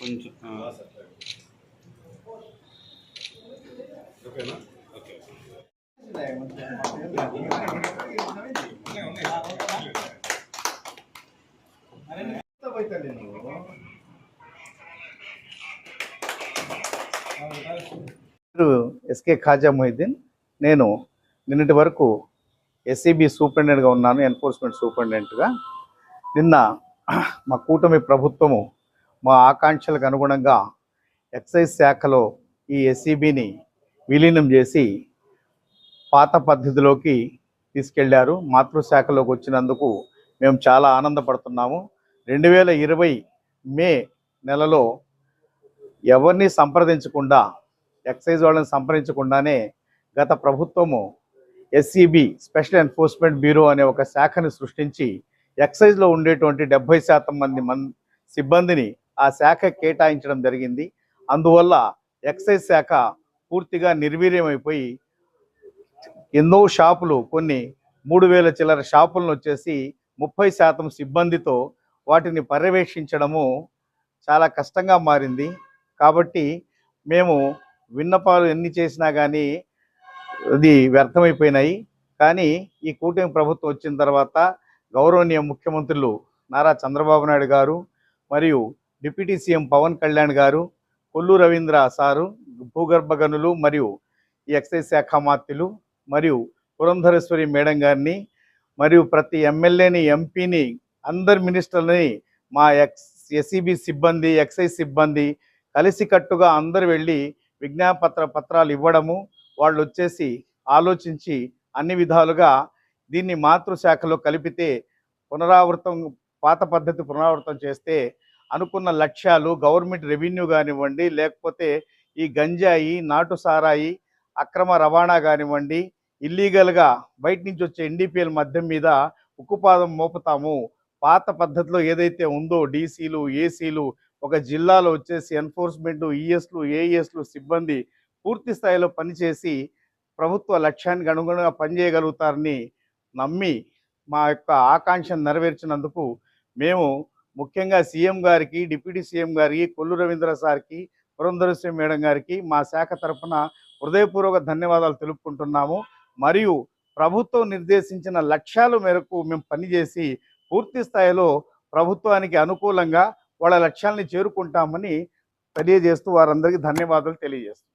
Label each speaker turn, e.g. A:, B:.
A: కొంచెం
B: ఓకేనా
A: okay
C: SK Khaja Mohiuddin. నేను నిన్నటి వరకు ఎస్సీబీ సూపరింటెండెంట్గా ఉన్నాను ఎన్ఫోర్స్మెంట్ సూపరింటెండెంట్గా. నిన్న మా కూటమి ప్రభుత్వము మా ఆకాంక్షలకు అనుగుణంగా ఎక్సైజ్ శాఖలో ఈ ఎస్సీబీని విలీనం చేసి పాత పద్ధతిలోకి తీసుకెళ్ళారు. మాతృశాఖలోకి వచ్చినందుకు మేము చాలా ఆనందపడుతున్నాము. రెండు వేల ఇరవై మే నెలలో ఎవరిని సంప్రదించకుండా ఎక్సైజ్ వాళ్ళని సంప్రదించకుండానే గత ప్రభుత్వము ఎస్సీబీ స్పెషల్ ఎన్ఫోర్స్మెంట్ బ్యూరో అనే ఒక శాఖని సృష్టించి ఎక్సైజ్లో ఉండేటువంటి డెబ్బై శాతం మంది మన్ సిబ్బందిని ఆ శాఖ కేటాయించడం జరిగింది. అందువల్ల ఎక్సైజ్ శాఖ పూర్తిగా నిర్వీర్యమైపోయి ఎన్నో షాపులు కొన్ని మూడు వేల చిల్లర షాపులను వచ్చేసి ముప్పై శాతం సిబ్బందితో వాటిని పర్యవేక్షించడము చాలా కష్టంగా మారింది. కాబట్టి మేము విన్నపాలు ఎన్ని చేసినా కానీ అది వ్యర్థమైపోయినాయి. కానీ ఈ కూటమి ప్రభుత్వం వచ్చిన తర్వాత గౌరవనీయ ముఖ్యమంత్రులు నారా చంద్రబాబు నాయుడు గారు మరియు డిప్యూటీ సీఎం పవన్ కళ్యాణ్ గారు కొల్లు రవీంద్ర సారు భూగర్భ గనులు మరియు ఈ ఎక్సైజ్ శాఖ మాత్యులు మరియు పురంధరేశ్వరి మేడం గారిని మరియు ప్రతి ఎమ్మెల్యేని ఎంపీని అందరి మినిస్టర్ని మా ఎక్స్ ఎస్ఈబి సిబ్బంది ఎక్సైజ్ సిబ్బంది కలిసికట్టుగా అందరు వెళ్ళి విజ్ఞాపత్ర పత్రాలు ఇవ్వడము వాళ్ళు వచ్చేసి ఆలోచించి అన్ని విధాలుగా దీన్ని మాతృశాఖలో కలిపితే పునరావృతం పాత పద్ధతి పునరావృతం చేస్తే అనుకున్న లక్ష్యాలు గవర్నమెంట్ రెవెన్యూ కానివ్వండి లేకపోతే ఈ గంజాయి నాటు సారాయి అక్రమ రవాణా కానివ్వండి ఇల్లీగల్గా బయట నుంచి వచ్చే ఎన్డీపీఎల్ మద్యం మీద ఉక్కుపాదం మోపుతాము. పాత పద్ధతిలో ఏదైతే ఉందో డీసీలు ఏసీలు ఒక జిల్లాలో వచ్చేసి ఎన్ఫోర్స్మెంట్ ఈఎస్లు ఏఈఎస్లు సిబ్బంది పూర్తి స్థాయిలో పనిచేసి ప్రభుత్వ లక్ష్యానికి అనుగుణంగా పనిచేయగలుగుతారని నమ్మి మా యొక్క ఆకాంక్షను నెరవేర్చినందుకు మేము ముఖ్యంగా సీఎం గారికి డిప్యూటీ సీఎం గారికి కొల్లు రవీంద్ర సార్కి పురంధరేశ్వరి మేడం గారికి మా శాఖ తరఫున హృదయపూర్వక ధన్యవాదాలు తెలుపుకుంటున్నాము. మరియు ప్రభుత్వం నిర్దేశించిన లక్ష్యాల మేరకు మేము పనిచేసి పూర్తి స్థాయిలో ప్రభుత్వానికి అనుకూలంగా వాళ్ళ లక్ష్యాలని చేరుకుంటామని తెలియజేస్తూ వారందరికీ ధన్యవాదాలు తెలియజేస్తున్నాం.